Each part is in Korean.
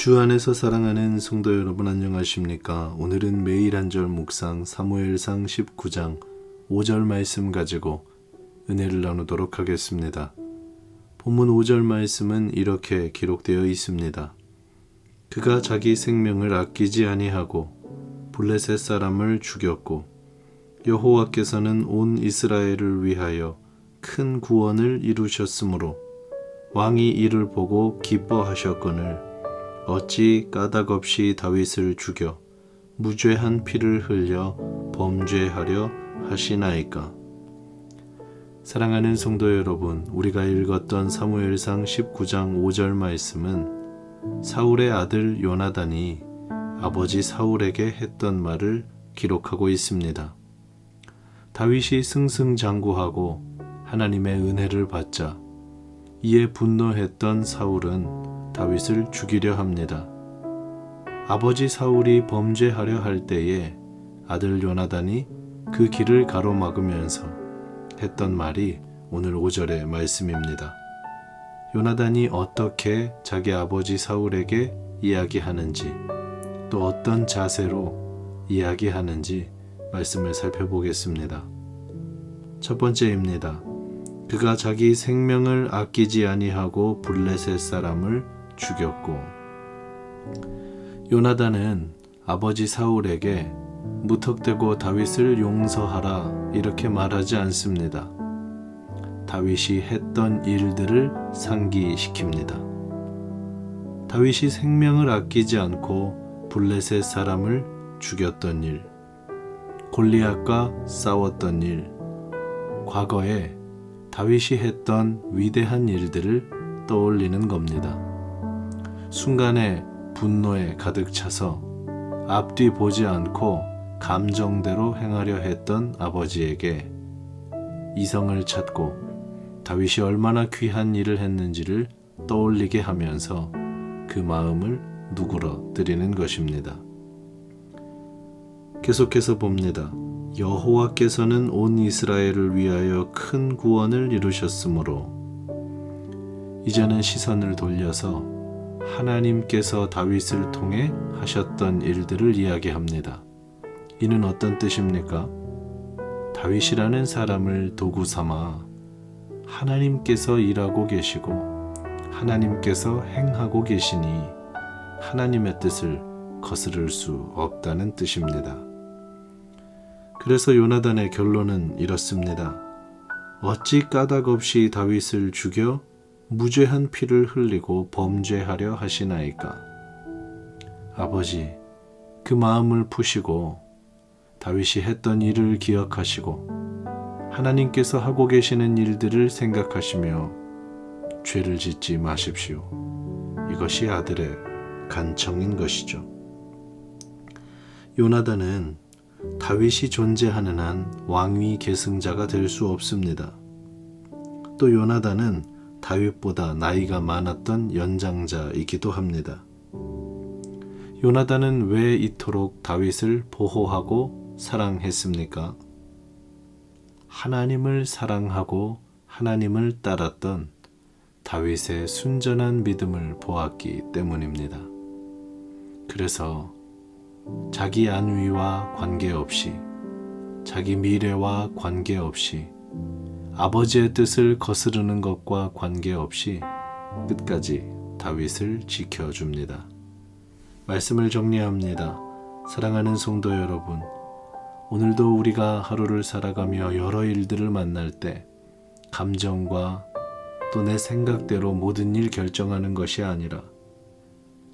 주 안에서 사랑하는 성도 여러분 안녕하십니까? 오늘은 매일 한 절 묵상 사무엘상 19장 5절 말씀 가지고 은혜를 나누도록 하겠습니다. 본문 5절 말씀은 이렇게 기록되어 있습니다. 그가 자기 생명을 아끼지 아니하고 블레셋 사람을 죽였고 여호와께서는 온 이스라엘을 위하여 큰 구원을 이루셨으므로 왕이 이를 보고 기뻐하셨거늘 어찌 까닭 없이 다윗을 죽여 무죄한 피를 흘려 범죄하려 하시나이까. 사랑하는 성도 여러분, 우리가 읽었던 사무엘상 19장 5절 말씀은 사울의 아들 요나단이 아버지 사울에게 했던 말을 기록하고 있습니다. 다윗이 승승장구하고 하나님의 은혜를 받자 이에 분노했던 사울은 다윗을 죽이려 합니다. 아버지 사울이 범죄하려 할 때에 아들 요나단이 그 길을 가로막으면서 했던 말이 오늘 5절의 말씀입니다. 요나단이 어떻게 자기 아버지 사울에게 이야기하는지 또 어떤 자세로 이야기하는지 말씀을 살펴보겠습니다. 첫 번째입니다. 그가 자기 생명을 아끼지 아니하고 블레셋 사람을 죽였고 요나단은 아버지 사울에게 무턱대고 다윗을 용서하라 이렇게 말하지 않습니다. 다윗이 했던 일들을 상기시킵니다. 다윗이 생명을 아끼지 않고 블레셋 사람을 죽였던 일, 골리앗과 싸웠던 일, 과거에 다윗이 했던 위대한 일들을 떠올리는 겁니다. 순간에 분노에 가득 차서 앞뒤 보지 않고 감정대로 행하려 했던 아버지에게 이성을 찾고 다윗이 얼마나 귀한 일을 했는지를 떠올리게 하면서 그 마음을 누그러 드리는 것입니다. 계속해서 봅니다. 여호와께서는 온 이스라엘을 위하여 큰 구원을 이루셨으므로 이제는 시선을 돌려서 하나님께서 다윗을 통해 하셨던 일들을 이야기합니다. 이는 어떤 뜻입니까? 다윗이라는 사람을 도구 삼아 하나님께서 일하고 계시고 하나님께서 행하고 계시니 하나님의 뜻을 거스를 수 없다는 뜻입니다. 그래서 요나단의 결론은 이렇습니다. 어찌 까닭 없이 다윗을 죽여 무죄한 피를 흘리고 범죄하려 하시나이까? 아버지, 그 마음을 푸시고 다윗이 했던 일을 기억하시고 하나님께서 하고 계시는 일들을 생각하시며 죄를 짓지 마십시오. 이것이 아들의 간청인 것이죠. 요나단은 다윗이 존재하는 한 왕위 계승자가 될 수 없습니다. 또 요나단은 다윗보다 나이가 많았던 연장자이기도 합니다. 요나단은 왜 이토록 다윗을 보호하고 사랑했습니까? 하나님을 사랑하고 하나님을 따랐던 다윗의 순전한 믿음을 보았기 때문입니다. 그래서 자기 안위와 관계없이 자기 미래와 관계없이 아버지의 뜻을 거스르는 것과 관계없이 끝까지 다윗을 지켜줍니다. 말씀을 정리합니다. 사랑하는 성도 여러분, 오늘도 우리가 하루를 살아가며 여러 일들을 만날 때 감정과 또 내 생각대로 모든 일 결정하는 것이 아니라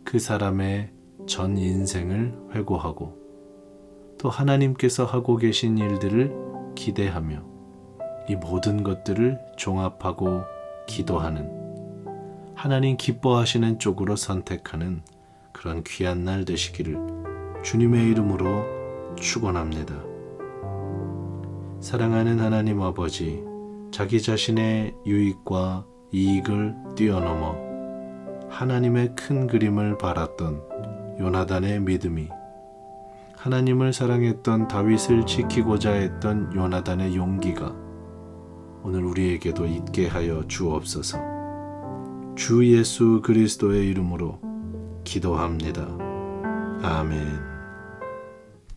그 사람의 전 인생을 회고하고 또 하나님께서 하고 계신 일들을 기대하며 이 모든 것들을 종합하고 기도하는 하나님 기뻐하시는 쪽으로 선택하는 그런 귀한 날 되시기를 주님의 이름으로 축원합니다. 사랑하는 하나님 아버지, 자기 자신의 유익과 이익을 뛰어넘어 하나님의 큰 그림을 바랐던 요나단의 믿음이 하나님을 사랑했던 다윗을 지키고자 했던 요나단의 용기가 오늘 우리에게도 있게 하여 주옵소서. 주 예수 그리스도의 이름으로 기도합니다. 아멘.